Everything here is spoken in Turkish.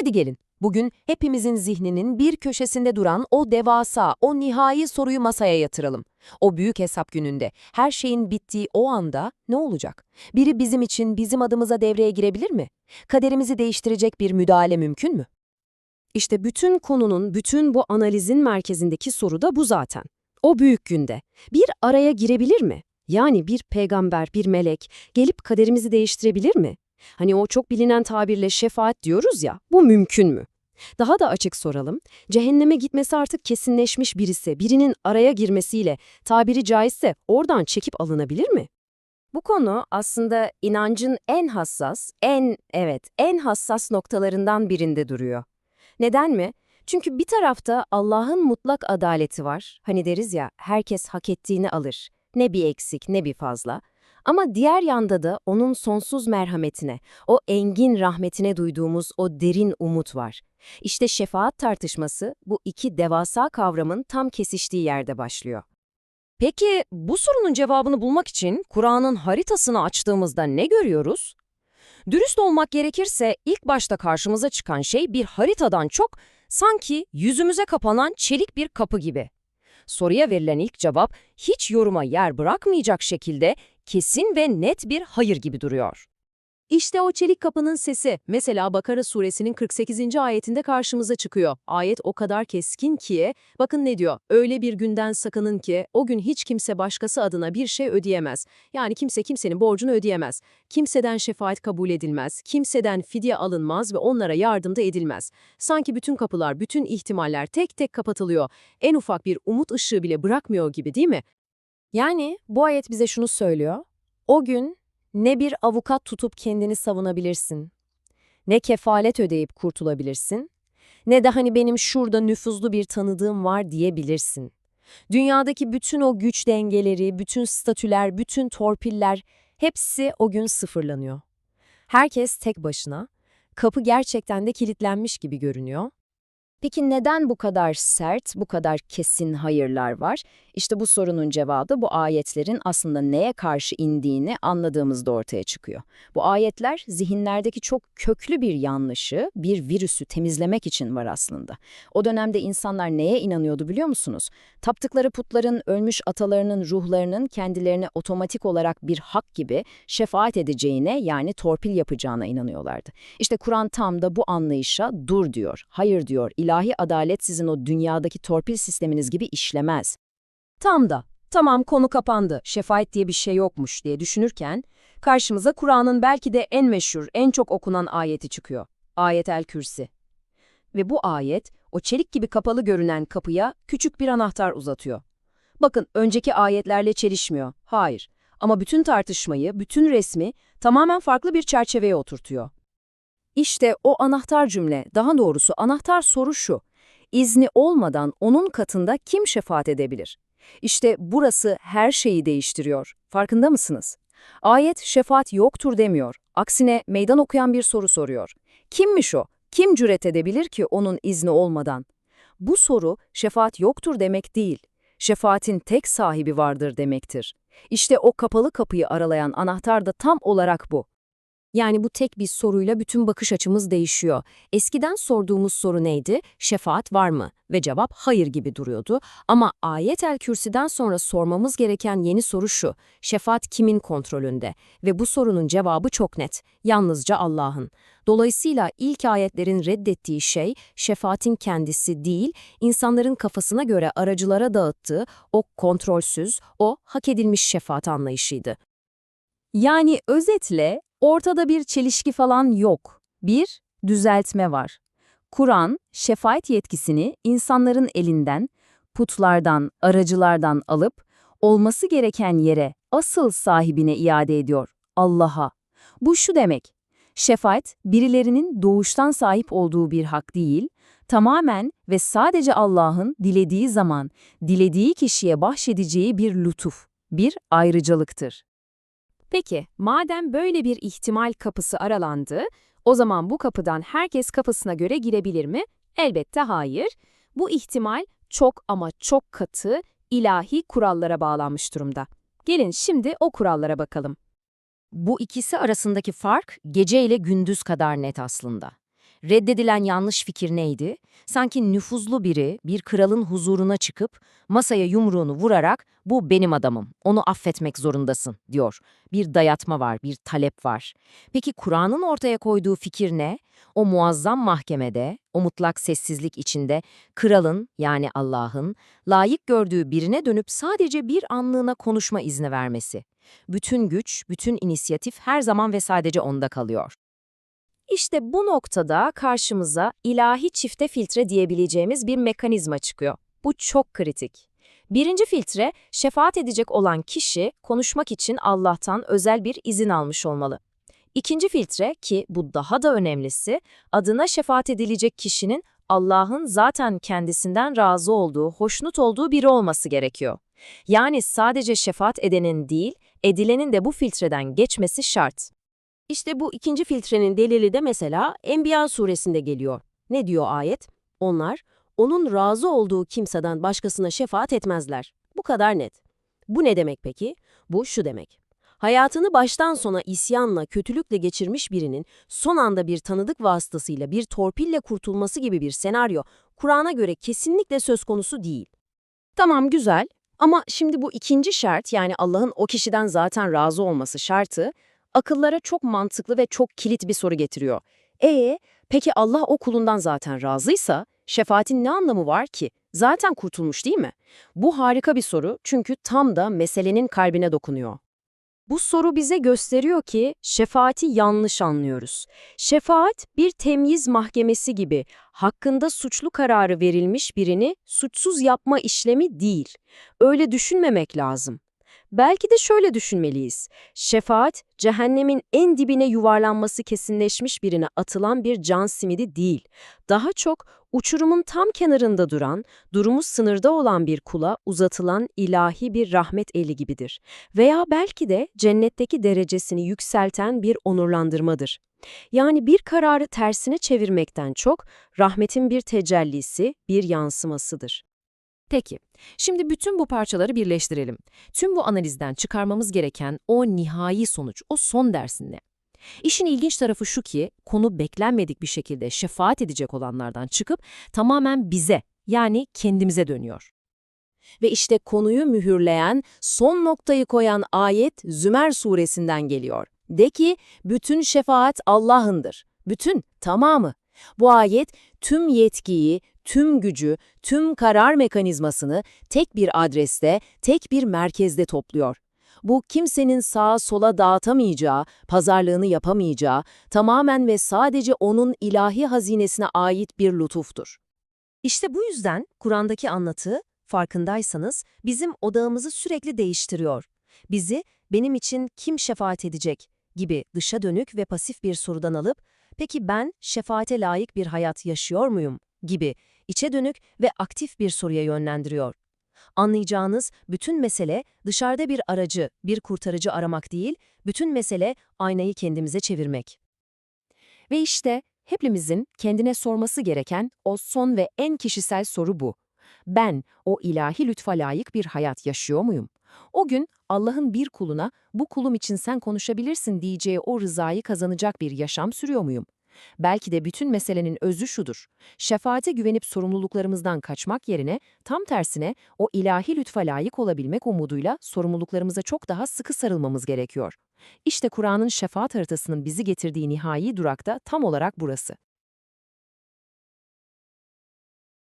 Hadi gelin, bugün hepimizin zihninin bir köşesinde duran o devasa, o nihai soruyu masaya yatıralım. O büyük hesap gününde, her şeyin bittiği o anda ne olacak? Biri bizim için bizim adımıza devreye girebilir mi? Kaderimizi değiştirecek bir müdahale mümkün mü? İşte bütün konunun, bütün bu analizin merkezindeki soru da bu zaten. O büyük günde bir araya girebilir mi? Yani bir peygamber, bir melek gelip kaderimizi değiştirebilir mi? Hani o çok bilinen tabirle şefaat diyoruz ya, bu mümkün mü? Daha da açık soralım, cehenneme gitmesi artık kesinleşmiş birisi, birinin araya girmesiyle, tabiri caizse oradan çekip alınabilir mi? Bu konu aslında inancın en hassas, en, evet, en hassas noktalarından birinde duruyor. Neden mi? Çünkü bir tarafta Allah'ın mutlak adaleti var. Hani deriz ya, herkes hak ettiğini alır. Ne bir eksik ne bir fazla. Ama diğer yanda da onun sonsuz merhametine, o engin rahmetine duyduğumuz o derin umut var. İşte şefaat tartışması bu iki devasa kavramın tam kesiştiği yerde başlıyor. Peki bu sorunun cevabını bulmak için Kur'an'ın haritasını açtığımızda ne görüyoruz? Dürüst olmak gerekirse ilk başta karşımıza çıkan şey bir haritadan çok sanki yüzümüze kapanan çelik bir kapı gibi. Soruya verilen ilk cevap hiç yoruma yer bırakmayacak şekilde kesin ve net bir hayır gibi duruyor. İşte o çelik kapının sesi mesela Bakara suresinin 48. ayetinde karşımıza çıkıyor. Ayet o kadar keskin ki, bakın ne diyor? Öyle bir günden sakının ki o gün hiç kimse başkası adına bir şey ödeyemez. Yani kimse kimsenin borcunu ödeyemez. Kimseden şefaat kabul edilmez, kimseden fidye alınmaz ve onlara yardım da edilmez. Sanki bütün kapılar, bütün ihtimaller tek tek kapatılıyor. En ufak bir umut ışığı bile bırakmıyor gibi değil mi? Yani bu ayet bize şunu söylüyor. O gün ne bir avukat tutup kendini savunabilirsin, ne kefalet ödeyip kurtulabilirsin, ne de hani benim şurada nüfuzlu bir tanıdığım var diyebilirsin. Dünyadaki bütün o güç dengeleri, bütün statüler, bütün torpiller hepsi o gün sıfırlanıyor. Herkes tek başına, kapı gerçekten de kilitlenmiş gibi görünüyor. Peki neden bu kadar sert, bu kadar kesin hayırlar var? İşte bu sorunun cevabı bu ayetlerin aslında neye karşı indiğini anladığımızda ortaya çıkıyor. Bu ayetler zihinlerdeki çok köklü bir yanlışı, bir virüsü temizlemek için var aslında. O dönemde insanlar neye inanıyordu biliyor musunuz? Taptıkları putların, ölmüş atalarının ruhlarının kendilerine otomatik olarak bir hak gibi şefaat edeceğine yani torpil yapacağına inanıyorlardı. İşte Kur'an tam da bu anlayışa dur diyor, hayır diyor, ilahi adalet sizin o dünyadaki torpil sisteminiz gibi işlemez. Tam da, tamam konu kapandı, şefaat diye bir şey yokmuş diye düşünürken, karşımıza Kur'an'ın belki de en meşhur, en çok okunan ayeti çıkıyor. Ayet-el Kürsi. Ve bu ayet, o çelik gibi kapalı görünen kapıya küçük bir anahtar uzatıyor. Bakın, önceki ayetlerle çelişmiyor. Hayır. Ama bütün tartışmayı, bütün resmi tamamen farklı bir çerçeveye oturtuyor. İşte o anahtar cümle, daha doğrusu anahtar soru şu. İzni olmadan onun katında kim şefaat edebilir? İşte burası her şeyi değiştiriyor. Farkında mısınız? Ayet şefaat yoktur demiyor. Aksine meydan okuyan bir soru soruyor. Kimmiş o? Kim cüret edebilir ki onun izni olmadan? Bu soru şefaat yoktur demek değil. Şefaatin tek sahibi vardır demektir. İşte o kapalı kapıyı aralayan anahtar da tam olarak bu. Yani bu tek bir soruyla bütün bakış açımız değişiyor. Eskiden sorduğumuz soru neydi? Şefaat var mı? Ve cevap hayır gibi duruyordu. Ama ayet-el kürsüden sonra sormamız gereken yeni soru şu. Şefaat kimin kontrolünde? Ve bu sorunun cevabı çok net. Yalnızca Allah'ın. Dolayısıyla ilk ayetlerin reddettiği şey şefaatin kendisi değil, insanların kafasına göre aracılara dağıttığı o kontrolsüz, o hak edilmiş şefaat anlayışıydı. Yani özetle ortada bir çelişki falan yok. Bir, düzeltme var. Kur'an, şefaat yetkisini insanların elinden, putlardan, aracılardan alıp, olması gereken yere, asıl sahibine iade ediyor, Allah'a. Bu şu demek, şefaat, birilerinin doğuştan sahip olduğu bir hak değil, tamamen ve sadece Allah'ın dilediği zaman, dilediği kişiye bahşedeceği bir lütuf, bir ayrıcalıktır. Peki, madem böyle bir ihtimal kapısı aralandı, o zaman bu kapıdan herkes kafasına göre girebilir mi? Elbette hayır. Bu ihtimal çok ama çok katı, ilahi kurallara bağlanmış durumda. Gelin şimdi o kurallara bakalım. Bu ikisi arasındaki fark gece ile gündüz kadar net aslında. Reddedilen yanlış fikir neydi? Sanki nüfuzlu biri bir kralın huzuruna çıkıp masaya yumruğunu vurarak bu benim adamım, onu affetmek zorundasın diyor. Bir dayatma var, bir talep var. Peki Kur'an'ın ortaya koyduğu fikir ne? O muazzam mahkemede, o mutlak sessizlik içinde kralın yani Allah'ın layık gördüğü birine dönüp sadece bir anlığına konuşma izni vermesi. Bütün güç, bütün inisiyatif her zaman ve sadece onda kalıyor. İşte bu noktada karşımıza ilahi çifte filtre diyebileceğimiz bir mekanizma çıkıyor. Bu çok kritik. Birinci filtre, şefaat edecek olan kişi konuşmak için Allah'tan özel bir izin almış olmalı. İkinci filtre ki bu daha da önemlisi, adına şefaat edilecek kişinin Allah'ın zaten kendisinden razı olduğu, hoşnut olduğu biri olması gerekiyor. Yani sadece şefaat edenin değil, edilenin de bu filtreden geçmesi şart. İşte bu ikinci filtrenin delili de mesela Enbiya suresinde geliyor. Ne diyor ayet? Onlar, onun razı olduğu kimseden başkasına şefaat etmezler. Bu kadar net. Bu ne demek peki? Bu şu demek. Hayatını baştan sona isyanla, kötülükle geçirmiş birinin son anda bir tanıdık vasıtasıyla bir torpille kurtulması gibi bir senaryo Kur'an'a göre kesinlikle söz konusu değil. Tamam güzel ama şimdi bu ikinci şart yani Allah'ın o kişiden zaten razı olması şartı akıllara çok mantıklı ve çok kilit bir soru getiriyor. E peki Allah o kulundan zaten razıysa şefaatin ne anlamı var ki? Zaten kurtulmuş değil mi? Bu harika bir soru çünkü tam da meselenin kalbine dokunuyor. Bu soru bize gösteriyor ki şefaati yanlış anlıyoruz. Şefaat bir temyiz mahkemesi gibi hakkında suçlu kararı verilmiş birini suçsuz yapma işlemi değil. Öyle düşünmemek lazım. Belki de şöyle düşünmeliyiz. Şefaat, cehennemin en dibine yuvarlanması kesinleşmiş birine atılan bir can simidi değil. Daha çok uçurumun tam kenarında duran, durumu sınırda olan bir kula uzatılan ilahi bir rahmet eli gibidir. Veya belki de cennetteki derecesini yükselten bir onurlandırmadır. Yani bir kararı tersine çevirmekten çok rahmetin bir tecellisi, bir yansımasıdır. Peki, şimdi bütün bu parçaları birleştirelim. Tüm bu analizden çıkarmamız gereken o nihai sonuç, o son dersin ne? İşin ilginç tarafı şu ki, konu beklenmedik bir şekilde şefaat edecek olanlardan çıkıp tamamen bize, yani kendimize dönüyor. Ve işte konuyu mühürleyen, son noktayı koyan ayet Zümer suresinden geliyor. De ki, bütün şefaat Allah'ındır. Bütün, tamamı. Bu ayet tüm yetkiyi, tüm gücü, tüm karar mekanizmasını tek bir adreste, tek bir merkezde topluyor. Bu kimsenin sağa sola dağıtamayacağı, pazarlığını yapamayacağı, tamamen ve sadece onun ilahi hazinesine ait bir lütuftur. İşte bu yüzden Kur'an'daki anlatı, farkındaysanız, bizim odağımızı sürekli değiştiriyor. Bizi, benim için kim şefaat edecek gibi dışa dönük ve pasif bir sorudan alıp, peki ben şefaate layık bir hayat yaşıyor muyum gibi içe dönük ve aktif bir soruya yönlendiriyor. Anlayacağınız bütün mesele dışarıda bir aracı, bir kurtarıcı aramak değil, bütün mesele aynayı kendimize çevirmek. Ve işte hepimizin kendine sorması gereken o son ve en kişisel soru bu. Ben o ilahi lütfa layık bir hayat yaşıyor muyum? O gün Allah'ın bir kuluna bu kulum için sen konuşabilirsin diyeceği o rızayı kazanacak bir yaşam sürüyor muyum? Belki de bütün meselenin özü şudur. Şefaate güvenip sorumluluklarımızdan kaçmak yerine tam tersine o ilahi lütfa layık olabilmek umuduyla sorumluluklarımıza çok daha sıkı sarılmamız gerekiyor. İşte Kur'an'ın şefaat haritasının bizi getirdiği nihai durakta tam olarak burası.